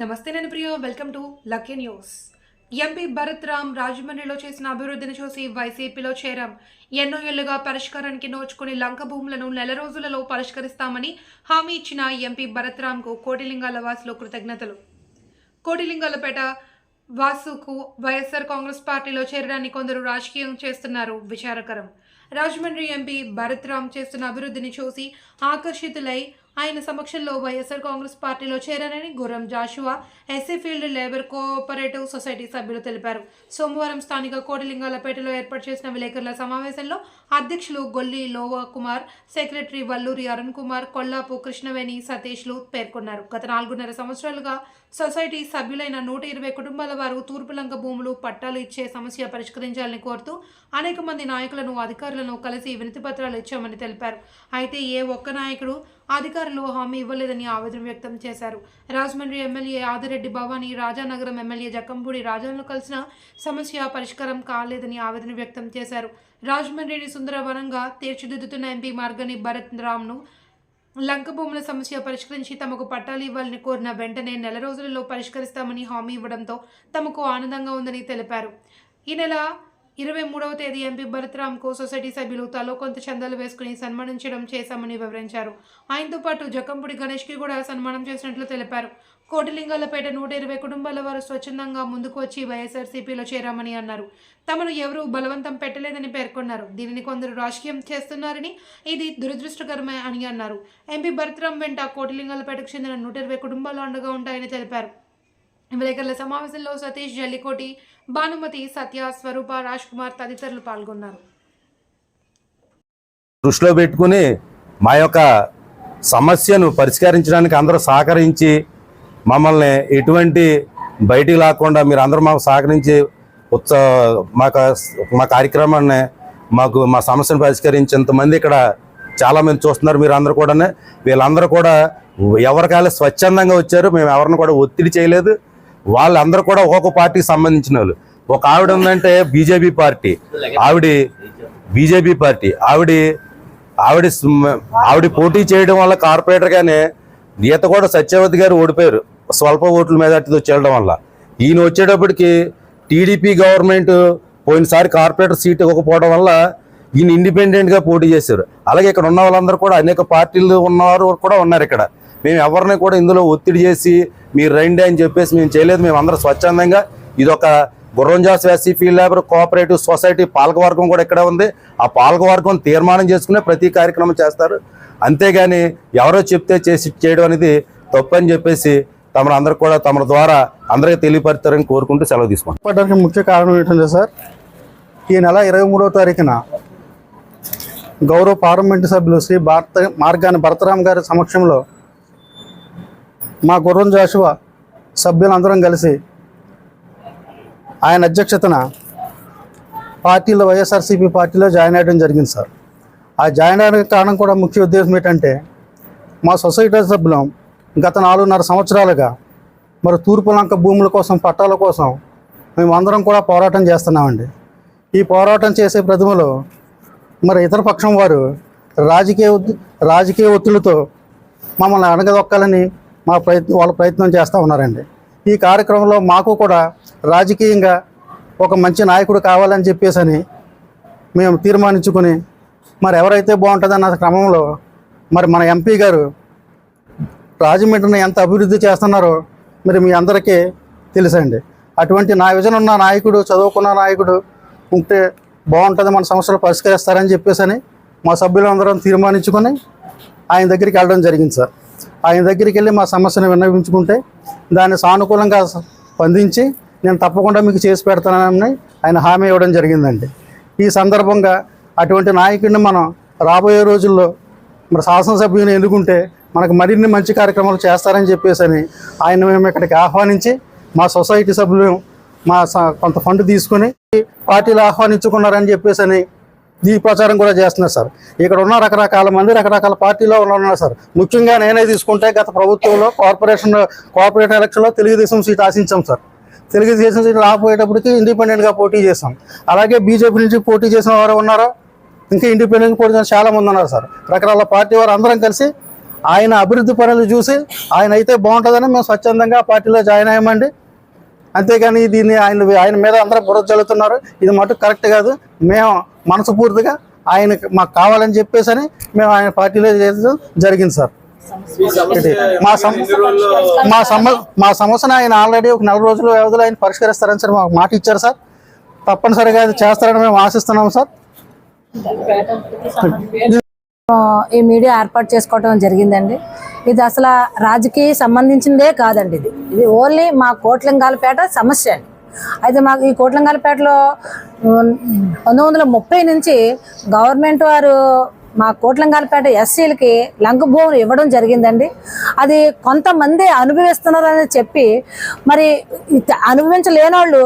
నమస్తే నేను Priya welcome to lucky news MP Bharat Ram రాజమండ్రిలో చేసిన అభివృద్ధిని చూసి వైసీపీలో చేరాం. ఎన్నో ఏళ్ళుగా పరిష్కారానికి నోచుకుని లంక భూములను నెల రోజులలో పరిష్కరిస్తామని హామీ ఇచ్చిన ఎంపీ భరత్ రామ్కు కోటిలింగాల వాసులు కృతజ్ఞతలు. కోటిలింగాలపేట వాసుకు వైఎస్ఆర్ కాంగ్రెస్ పార్టీలో చేరడాన్ని కొందరు రాజకీయం చేస్తున్నారు విచారకరం. రాజమండ్రి ఎంపీ భరత్ రామ్ చేస్తున్న అభివృద్ధిని చూసి ఆకర్షితులై ఆయన సమక్షంలో వైఎస్ఆర్ కాంగ్రెస్ పార్టీలో చేరారని Gurram Jashuva SC field labour cooperative society సభ్యులు తెలిపారు. సోమవారం స్థానిక కోటిలింగాలపేటలో ఏర్పాటు చేసిన విలేకరుల సమావేశంలో అధ్యక్షులు గొల్లి లోవా కుమార్ సెక్రటరీ వల్లూరి అరుణ్ కుమార్ కొల్లాపు కృష్ణవేణి సతీష్లు పేర్కొన్నారు. గత నాలుగున్నర సంవత్సరాలుగా సొసైటీ సభ్యులైన నూట ఇరవై కుటుంబాల వారు తూర్పులంక భూములు పట్టాలు ఇచ్చే సమస్య పరిష్కరించాలని కోరుతూ అనేక మంది నాయకులను అధికారులను కలిసి వినతి పత్రాలు ఇచ్చామని తెలిపారు. అయితే ఏ ఒక్క నాయకుడు అధికారులు హామీ ఇవ్వలేదని ఆవేదన వ్యక్తం చేశారు. రాజమండ్రి ఎమ్మెల్యే ఆదిరెడ్డి భవానీ రాజానగరం ఎమ్మెల్యే జక్కంపూడి రాజాలను కలిసిన సమస్య పరిష్కారం కాలేదని ఆవేదన వ్యక్తం చేశారు. రాజమండ్రిని సుందరవనంగా తీర్చిదిద్దుతున్న ఎంపీ మార్గని భరత్ రామ్ను లంక భూముల సమస్య పరిష్కరించి తమకు పట్టాలు ఇవ్వాలని కోరిన వెంటనే నెల రోజులలో పరిష్కరిస్తామని హామీ ఇవ్వడంతో తమకు ఆనందంగా ఉందని తెలిపారు. ఈ నెల ఇరవై మూడవ తేదీ ఎంపీ భరత్రామ్కు సొసైటీ సభ్యులు తలో కొంత చందాలు వేసుకుని సన్మానించడం చేశామని వివరించారు. ఆయనతో పాటు జకంపుడి గణేష్కి కూడా సన్మానం చేసినట్లు తెలిపారు. కోటిలింగాలపేట నూట ఇరవై కుటుంబాల వారు స్వచ్ఛందంగా ముందుకు వచ్చి వైఎస్ఆర్సీపీలో చేరామని అన్నారు. తమను ఎవరూ బలవంతం పెట్టలేదని పేర్కొన్నారు. దీనిని కొందరు రాజకీయం చేస్తున్నారని ఇది దురదృష్టకరమే అని అన్నారు. ఎంపీ భరత్రామ్ వెంట కోటిలింగాలపేటకు చెందిన నూట ఇరవై కుటుంబాలు అండగా ఉంటాయని తెలిపారు. విలేకరుల సమావేశంలో సతీష్ జల్లికోటి భానుమతి సత్య స్వరూప రాజ్ కుమార్ తదితరులు పాల్గొన్నారు. దృష్టిలో పెట్టుకుని మా యొక్క సమస్యను పరిష్కరించడానికి అందరూ సహకరించి మమ్మల్ని ఎటువంటి బయటికి లేకుండా మీరు అందరూ మాకు సహకరించి ఉత్సవ మాకు మా కార్యక్రమాన్ని మాకు మా సమస్యను పరిష్కరించేంతమంది ఇక్కడ చాలామంది చూస్తున్నారు. మీరు అందరూ కూడా వీళ్ళందరూ కూడా ఎవరికాలే స్వచ్ఛందంగా వచ్చారు మేము ఎవరిని కూడా ఒత్తిడి చేయలేదు. వాళ్ళందరూ కూడా ఒక్కొక్క పార్టీకి సంబంధించిన వాళ్ళు. ఒక ఆవిడ ఉందంటే బీజేపీ పార్టీ ఆవిడ బీజేపీ పార్టీ ఆవిడ ఆవిడ ఆవిడ పోటీ చేయడం వల్ల కార్పొరేటర్గానే ఈత కూడా సత్యవతి గారు ఓడిపోయారు. స్వల్ప ఓట్ల మెజార్టీతో వచ్చేయడం వల్ల. ఈయన వచ్చేటప్పటికి టీడీపీ గవర్నమెంట్ పోయినసారి కార్పొరేటర్ సీట్ ఇవ్వకపోవడం వల్ల ఈయన ఇండిపెండెంట్గా పోటీ చేశారు. అలాగే ఇక్కడ ఉన్న వాళ్ళందరూ కూడా అనేక పార్టీలు ఉన్నవారు కూడా ఉన్నారు ఇక్కడ. మేము ఎవరిని కూడా ఇందులో ఒత్తిడి చేసి మీరు రండి అని చెప్పేసి మేము చేయలేదు. మేము అందరం స్వచ్ఛందంగా ఇది ఒక గుర్రంజాస్ SC field labour cooperative society పాలకవర్గం కూడా ఇక్కడ ఉంది. ఆ పాలకవర్గం తీర్మానం చేసుకునే ప్రతి కార్యక్రమం చేస్తారు. అంతేగాని ఎవరో చెప్తే చేసి చేయడం అనేది తప్పని చెప్పేసి తమను అందరు కూడా తమ ద్వారా అందరికీ తెలియపరుతారని కోరుకుంటూ సెలవు తీసుకుంటాం ఏర్పడడానికి ముఖ్య కారణం ఏంటంటే సార్ ఈ నెల ఇరవై మూడవ తారీఖున గౌరవ పార్లమెంటు సభ్యులు శ్రీ భారత మార్గాని భరతరామ్ గారి సమక్షంలో మా గుర్రం జాషువా సభ్యులందరం కలిసి ఆయన అధ్యక్షతన పార్టీలో వైఎస్ఆర్సీపీ పార్టీలో జాయిన్ అవ్వడం జరిగింది సార్. ఆ జాయిన్ అవ్వడానికి కారణం కూడా ముఖ్య ఉద్దేశం ఏంటంటే మా సొసైటీ సభ్యులం గత నాలుగున్నర సంవత్సరాలుగా మరి తూర్పు లంక భూముల కోసం పట్టాల కోసం మేమందరం కూడా పోరాటం చేస్తున్నామండి. ఈ పోరాటం చేసే ప్రతిమలో మరి ఇతర పక్షం వారు రాజకీయ రాజకీయ ఒత్తిడితో మమ్మల్ని అణగదొక్కాలని మా ప్రయత్నం వాళ్ళ ప్రయత్నం చేస్తూ ఉన్నారండి. ఈ కార్యక్రమంలో మాకు కూడా రాజకీయంగా ఒక మంచి నాయకుడు కావాలని చెప్పేసి అని మేము తీర్మానించుకుని మరి ఎవరైతే బాగుంటుందన్న క్రమంలో మరి మన ఎంపీ గారు రాజమండ్రిని ఎంత అభివృద్ధి చేస్తున్నారో మరి మీ అందరికీ తెలుసండి. అటువంటి నా విజన్ ఉన్న నాయకుడు చదువుకున్న నాయకుడు ఉంటే బాగుంటుంది మన సమస్యలు పరిష్కరిస్తారని చెప్పేసి అని మా సభ్యులందరం తీర్మానించుకొని ఆయన దగ్గరికి వెళ్ళడం జరిగింది సార్. ఆయన దగ్గరికి వెళ్ళి మా సమస్యను విన్నవించుకుంటే దాన్ని సానుకూలంగా స్పందించి నేను తప్పకుండా మీకు చేసి పెడతానని ఆయన హామీ ఇవ్వడం జరిగిందండి. ఈ సందర్భంగా అటువంటి నాయకుడిని మనం రాబోయే రోజుల్లో మరి శాసనసభ్యుని ఎన్నుకుంటే మనకు మరిన్ని మంచి కార్యక్రమాలు చేస్తారని చెప్పేసి అని ఆయన మేము ఇక్కడికి ఆహ్వానించి మా సొసైటీ సభ్యులు మా స- కొంత ఫండ్ తీసుకొని పార్టీలు ఆహ్వానించుకున్నారని చెప్పేసి అని ఈ ప్రచారం కూడా చేస్తున్నారు సార్. ఇక్కడ ఉన్న రకరకాల మంది రకరకాల పార్టీలో ఉన్నారు సార్. ముఖ్యంగా నేనే తీసుకుంటే గత ప్రభుత్వంలో కార్పొరేషన్ కార్పొరేట్ ఎలక్షన్లో తెలుగుదేశం సీట్ ఆశించాం సార్. తెలుగుదేశం సీట్ రాకపోయేటప్పటికి ఇండిపెండెంట్గా పోటీ చేసాం అలాగే బీజేపీ నుంచి పోటీ చేసిన వారు ఉన్నారో? ఇంకా ఇండిపెండెంట్ పోటీ చేసిన చాలా మంది ఉన్నారు సార్. రకరకాల పార్టీ వారు అందరం కలిసి ఆయన అభివృద్ధి పనులు చూసి ఆయన అయితే బాగుంటుందని మేము స్వచ్ఛందంగా పార్టీలో జాయిన్ అయ్యామండి. అంతేగాని దీన్ని ఆయన ఆయన మీద అందరూ బుర్ర చల్లుతున్నారు ఇది మటుకు కరెక్ట్ కాదు. మేము మనసుపూర్తిగా ఆయన మాకు కావాలని చెప్పేసి అని మేము ఆయన పార్టీలో చేసడం జరిగింది సార్. మా సమ మా సమ మా సమస్యను ఆయన ఆల్రెడీ ఒక నెల రోజుల వ్యవధిలో ఆయన పరిష్కరిస్తారని సార్ మాకు మాట ఇచ్చారు సార్. తప్పనిసరిగా చేస్తారని మేము ఆశిస్తున్నాం సార్. ఈ మీడియా ఏర్పాటు చేసుకోవడం జరిగిందండి. ఇది అసలు రాజకీయ సంబంధించిందే కాదండి ఇది. ఇది ఓన్లీ మా కోట్లింగాలపేట సమస్య అండి. అయితే మాకు ఈ కోట్లింగాలపేటలో పంతొమ్మిది వందల ముప్పై నుంచి గవర్నమెంట్ వారు మా కోట్లంగాలపేట ఎస్సీలకి లంక భూములు ఇవ్వడం జరిగిందండి. అది కొంతమంది అనుభవిస్తున్నారని చెప్పి మరి అనుభవించలేని వాళ్ళు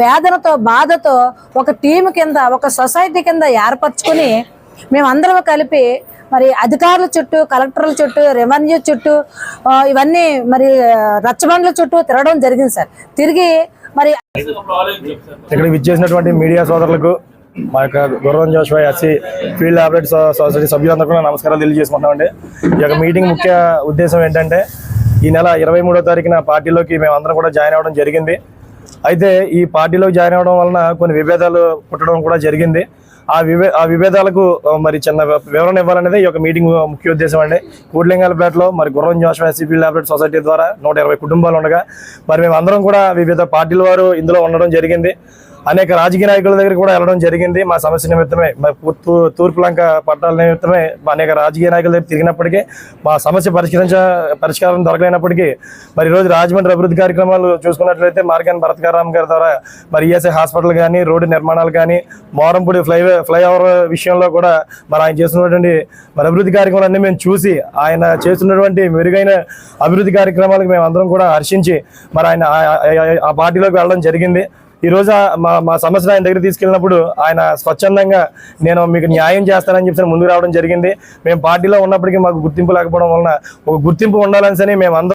వేదనతో బాధతో ఒక టీం కింద ఒక సొసైటీ కింద ఏర్పరచుకుని మేమందరం కలిపి మరి అధికారుల చుట్టూ కలెక్టర్ల చుట్టూ రెవెన్యూ చుట్టూ ఇవన్నీ మరి రచ్చబండ్ల చుట్టూ తిరగడం జరిగింది సార్. తిరిగి మరి ఇక్కడ విచ్చేసినటువంటి మీడియా సోదరులకు మా యొక్క గౌరవం Jashuva SC field operate society సభ్యులందరూ కూడా నమస్కారాలు తెలియజేసుకుంటామండి ఈ యొక్క మీటింగ్ ముఖ్య ఉద్దేశం ఏంటంటే ఈ నెల ఇరవై మూడో తారీఖున పార్టీలోకి మేమందరం కూడా జాయిన్ అవ్వడం జరిగింది. అయితే ఈ పార్టీలోకి జాయిన్ అవ్వడం వలన కొన్ని విభేదాలు పుట్టడం కూడా జరిగింది. ఆ విభే ఆ విభేదాలకు మరి చిన్న వివరణ ఇవ్వాలనేది ఈ యొక్క మీటింగ్ ముఖ్య ఉద్దేశం అండి. కూడ్లింగాలపేటలో మరి గుర్రం జోషువా ఎస్సీ ఫీల్డ్ సొసైటీ ద్వారా నూట ఇరవై కుటుంబాలు ఉండగా మరి మేము అందరం కూడా వివిధ పార్టీల వారు ఇందులో ఉండడం జరిగింది. అనేక రాజకీయ నాయకుల దగ్గర కూడా వెళ్ళడం జరిగింది. మా సమస్య నిమిత్తమే మా తూర్పు లంక పట్టాల నిమిత్తమే అనేక రాజకీయ నాయకుల దగ్గర తిరిగినప్పటికీ మా సమస్య పరిష్కరించ పరిష్కారం దొరకలేనప్పటికీ మరి ఈరోజు రాజమండ్రి అభివృద్ధి కార్యక్రమాలు చూసుకున్నట్లయితే మార్గాన్ భరత్కారాం గారి ద్వారా మరి ఈఎస్ఐ హాస్పిటల్ కానీ రోడ్డు నిర్మాణాలు కానీ మోరంపూడి ఫ్లైవే ఫ్లైఓవర్ విషయంలో కూడా మరి ఆయన చేస్తున్నటువంటి మరి అభివృద్ధి కార్యక్రమాలన్నీ మేము చూసి ఆయన చేస్తున్నటువంటి మెరుగైన అభివృద్ధి కార్యక్రమాలకు మేము అందరం కూడా హర్షించి మరి ఆయన ఆ పార్టీలోకి వెళ్ళడం జరిగింది. ఈ రోజు మా మా సమస్యను ఆయన దగ్గర తీసుకెళ్ళినప్పుడు ఆయన స్వచ్ఛందంగా నేను మీకు న్యాయం చేస్తానని చెప్పి ముందుకు రావడం జరిగింది. మేము పార్టీలో ఉన్నప్పటికీ మాకు గుర్తింపు లేకపోవడం వలన ఒక గుర్తింపు ఉండాలని మేము అందరం